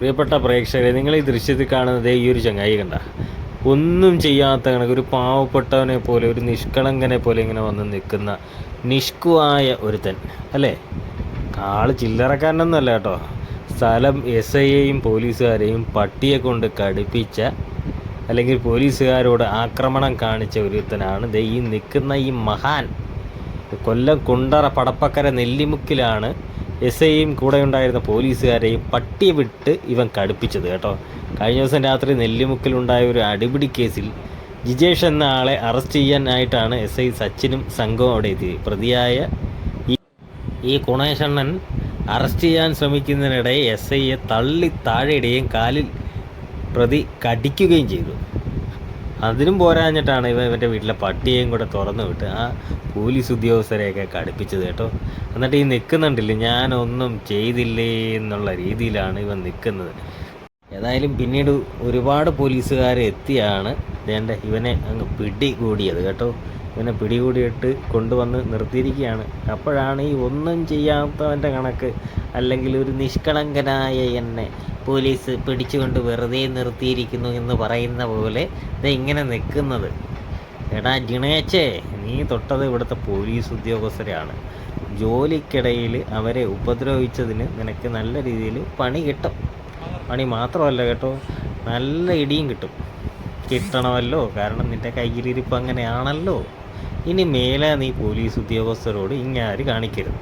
പ്രിയപ്പെട്ട പ്രേക്ഷകരെ നിങ്ങൾ ഈ ദൃശ്യത്തിൽ കാണുന്നത് ഈ ഒരു ചങ്ങായി കണ്ട. ഒന്നും ചെയ്യാത്ത കണക്ക് ഒരു പാവപ്പെട്ടവനെ പോലെ ഒരു നിഷ്കളങ്കനെ പോലെ ഇങ്ങനെ വന്ന് നിൽക്കുന്ന നിഷ്കുവായ ഒരുത്തൻ അല്ലേ? ആൾ ചില്ലറക്കാരനൊന്നുമല്ല കേട്ടോ. സ്ഥലം എസ് ഐയെയും പോലീസുകാരെയും പട്ടിയെ കൊണ്ട് കടുപ്പിച്ച അല്ലെങ്കിൽ പോലീസുകാരോട് ആക്രമണം കാണിച്ച ഒരുത്തനാണ്. ദേ ഈ നിൽക്കുന്ന ഈ മഹാൻ കൊല്ലം കുണ്ടറ പടപ്പക്കര നെല്ലിമുക്കിലാണ് എസ് ഐയും കൂടെ ഉണ്ടായിരുന്ന പോലീസുകാരെയും പട്ടിയെ വിട്ട് ഇവൻ കടുപ്പിച്ചത് കേട്ടോ. കഴിഞ്ഞ ദിവസം രാത്രി നെല്ലിമുക്കിലുണ്ടായ ഒരു അടിപിടി കേസിൽ ജിജേഷ് എന്ന ആളെ അറസ്റ്റ് ചെയ്യാനായിട്ടാണ് എസ് ഐ സച്ചിനും സംഘവും അവിടെ എത്തിയത്. പ്രതിയായ ഈ കുണേശണ്ണൻ അറസ്റ്റ് ചെയ്യാൻ ശ്രമിക്കുന്നതിനിടെ എസ് ഐയെ തള്ളി താഴെയിടുകയും കാലിൽ പ്രതി കടിക്കുകയും ചെയ്തു. അതിനും പോരാഞ്ഞിട്ടാണ് ഇവ ഇവന്റെ വീട്ടിലെ പട്ടിയേയും കൂടെ തുറന്നു വിട്ട് ആ പോലീസ് ഉദ്യോഗസ്ഥരെയൊക്കെ കടുപ്പിച്ചത് കേട്ടോ. എന്നിട്ട് ഈ നിൽക്കുന്നുണ്ടില്ലേ ഞാനൊന്നും ചെയ്തില്ലേ എന്നുള്ള രീതിയിലാണ് ഇവൻ നിൽക്കുന്നത് ഏതായാലും പിന്നീട് ഒരുപാട് പോലീസുകാർ എത്തിയാണ്. വേണ്ട ഇവനെ അങ്ങ് പിടികൂടിയത് കേട്ടോ. ഇവനെ പിടികൂടിയിട്ട് കൊണ്ടുവന്ന് നിർത്തിയിരിക്കുകയാണ്. അപ്പോഴാണ് ഈ ഒന്നും ചെയ്യാത്തവന്റെ കണക്ക്. അല്ലെങ്കിൽ ഒരു നിഷ്കളങ്കനായ എന്നെ പോലീസ് പിടിച്ചുകൊണ്ട് വെറുതെ നിർത്തിയിരിക്കുന്നു എന്ന് പറയുന്ന പോലെ ഇത് ഇങ്ങനെ നിൽക്കുന്നത്. എടാ ജിണേച്ചേ നീ തൊട്ടത് ഇവിടുത്തെ പോലീസ് ഉദ്യോഗസ്ഥരാണ്. ജോലിക്കിടയിൽ അവരെ ഉപദ്രവിച്ചതിന് നിനക്ക് നല്ല രീതിയിൽ പണി കിട്ടും. പണി മാത്രമല്ല കേട്ടോ നല്ല ഇടിയും കിട്ടും. കിട്ടണമല്ലോ. കാരണം നിന്റെ കയ്യിലിരിപ്പ് അങ്ങനെയാണല്ലോ. ഇനി മേലെ നീ പോലീസ് ഉദ്യോഗസ്ഥരോട് ഇങ്ങാര് കാണിക്കരുത്.